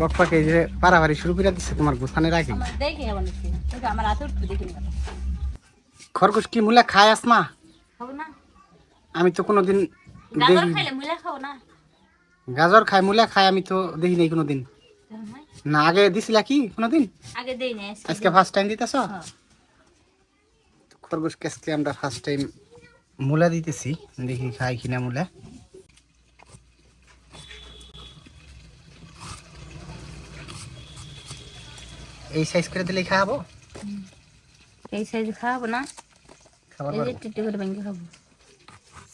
বকপাকে যে শুরু করে দিচ্ছে তোমার আগে। দেখিনি কেন খরগোশ কি মূলা খায় আসমা? না। আমি তো কোনোদিন গাজর খায় মূলা খায় আমি তো দেখি নাই কোনোদিন। না আগে দিছিলা কি কোনোদিন? আজকে ফার্স্ট টাইম দিতেছ? হ্যাঁ। খরগোশ আজকে আমরা ফার্স্ট টাইম মূলা দিতেছি। দেখি খাই কিনা মূলা। এই সাইজ করে দিলে খাওয়াবো? এই সাইজ খাওয়াবো না। খাবার এই যে। টিটি করে ভেঙে খাব।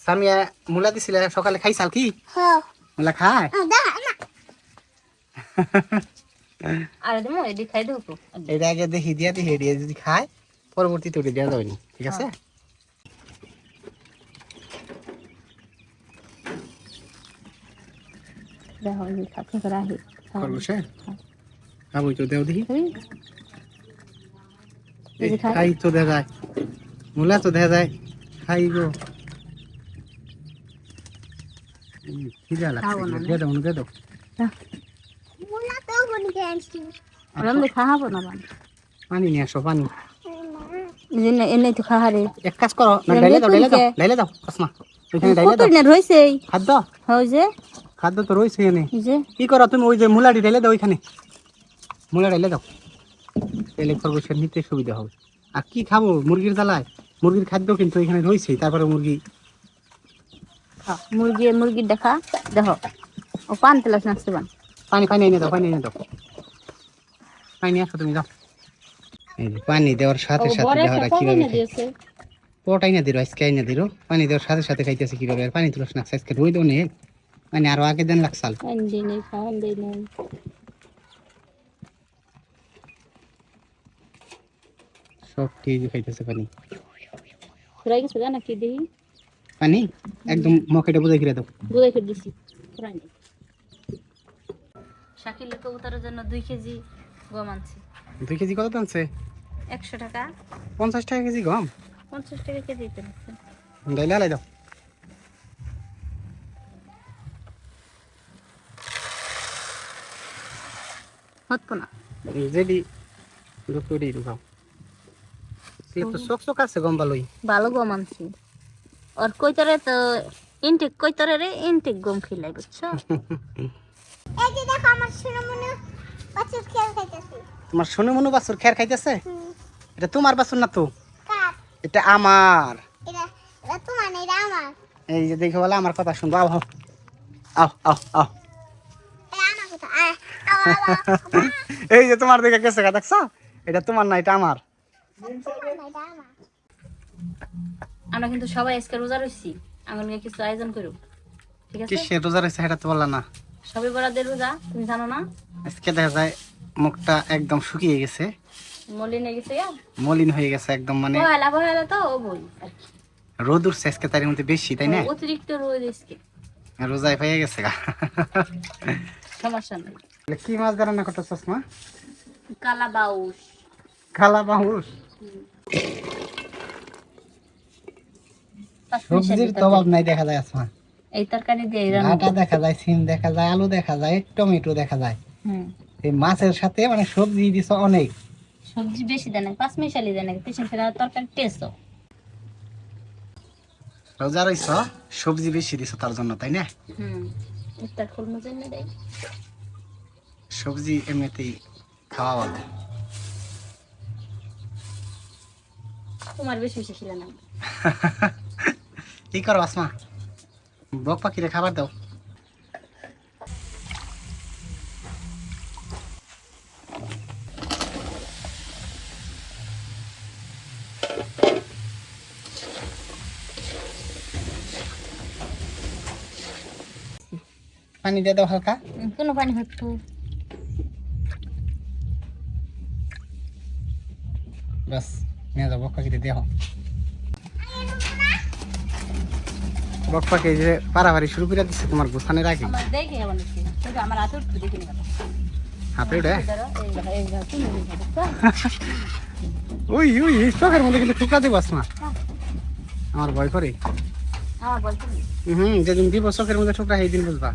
সামিয়া মূলা দিছিলে সকালে খাইছাল কি মূলা খায়? আর দেবো এটি খাই দেবো। তো এটা আগে দেখি দিয়া দেখি এডিয়ে যদি খায় পরবর্তীতে ওটা দেওয়া যাবে না ঠিক আছে? দেখো এই খাচ্ছে করে আহি খরগোশে? খাব তো দেও দেখি। এই এই যে খাই। খাই তো দেখা যায়। মূলা তো দেখা যায়। খাই গো। উম, খিদা লাগছে খাব না, দিয়ে দাও দিয়ে দাও। ওরম দিয়ে খাওয়াবো না বান পানি নিয়ে আসো পানি। এনে এনে তো খাহারে এক কাজ করো না এরম ডাইলে দাও ডাইলে দাও ডাইলে দাও কসমা ওইখানে ডাইলে কত না রয়েছে খাদ্য? যে খাদ্য তো রয়েছে এনে। কি করো তুমি? ওই যে মূলাটি ঢেলে দাও ওইখানে। মূলা ঢেলে দাও। তাহলে খরগোশের নিতে সুবিধা হবে। আর কি খাব? মুরগির দালায়। মুরগির খাদ্য কিন্তু এখানে রয়েছে তারপরে মুরগি। মুরগি মুরগির দেখা। দেখো ও পান তেলাস নাচতে পান? পানি পানি এনে দাও পানি এনে দাও। পানি আসো তুমি দাও এই যে পানি দেওয়ার সাথে সাথে দেওয়ার কীভাবে পটাই না দিল আজকে আইনা দিল। পানি দেওয়ার সাথে সাথে খাইতেছে কীভাবে? আর পানি তুলস না আজকে রই দেও নেই মানে আরও আগে দেন লাগসাল দিনে খাওয়ান দিনে সব ঠিক খাইতেছে পানি। ফুরাই গেছে জানা কি দিই পানি? একদম মকেটে বুঝাই ফিরে দাও। বুঝাই করে দিছি ফুরাই নেই শাকিলের কবুতরের জন্য দুই কেজি গম আনছি। দুই কেজি কত একশো টাকা। পঞ্চাশ টাকা কেজি গম? পঞ্চাশ টাকা কেজি দিতে আলাই দাও হতো না দুপুরি ঢুকাও এগুলো তো চোখ চোখ আছে গম ভালোই ভালো গম আনছি। আর কইতরে তো ইনটেক কইতরে রে ইনটেক গম খিলাই বুঝছ? এই যে দেখো আমার মনে বাচ্চার খেয়াল খাইতেছে। তোমার শুনে মনে বাছুর খাইতেছে? এটা তোমার বাছুর না তো? কার? এটা আমার। এটা এটা তোমার না এটা আমার? এই যে দেখে বলে আমার কথা শুনব। আও আও আও আও। এই যে তোমার দিকে গেছে গা দেখছ? এটা তোমার না এটা আমার। আমার আমরা কিন্তু সবাই আজকে রোজা রইছি। আমার নিয়ে কিছু আয়োজন করো ঠিক আছে? রোজা রয়েছে সেটা তো বললা না। সবাই বড়াদের রোজা তুমি জানো না? আজকে দেখা যায় মুখটা একদম শুকিয়ে গেছে। মলিনে গেছে গা। মলিন হয়ে গেছে একদম মানে। বহেলা বহেলা তো ও বই। রোদ উঠছে আজকে তার মধ্যে বেশি তাই না? অতিরিক্ত রোদ আজকে। রোজায় পেয়ে গেছে গা। সমস্যা নেই। কি মাছ ধরে না করতেছস মা? কালা বাউস খালা সবজির তো অভাব নাই দেখা যায় আসমা এই তরকারি দিয়ে ডাটা দেখা যায় সিম দেখা যায় আলু দেখা যায় টমেটো দেখা যায়। হুম। এই মাছের সাথে মানে সবজি দিছ অনেক। সবজি বেশি দেয় না পাঁচ মিশালি দেয় না পেছন ফেরা তরকারি টেস্ট রোজা রইছ সবজি বেশি দিছ তার জন্য তাই না? হুম ইফতার মজা না দেয়। সবজি এমনিতেই খাওয়া ভালো তোমার বেশি বেশি ছিল না কি করো আসমা? বক পাখিরে খাবার দাও। পানি দিয়ে দাও হালকা। কোনো পানি হতো বাস নিয়ে যাও বক পাখিতে দেহ। বক পাখি এই যে পারাবাড়ি শুরু করে দিচ্ছে তোমার গোছানের আগে আমার হাতে উঠে? ওই ওই এই চোখের মধ্যে কিন্তু ঠুকরা দিব আসমা। আমার ভয় করে। হুম যেদিন দিব চোখের মধ্যে ঠুকরা সেই দিন বুঝবা।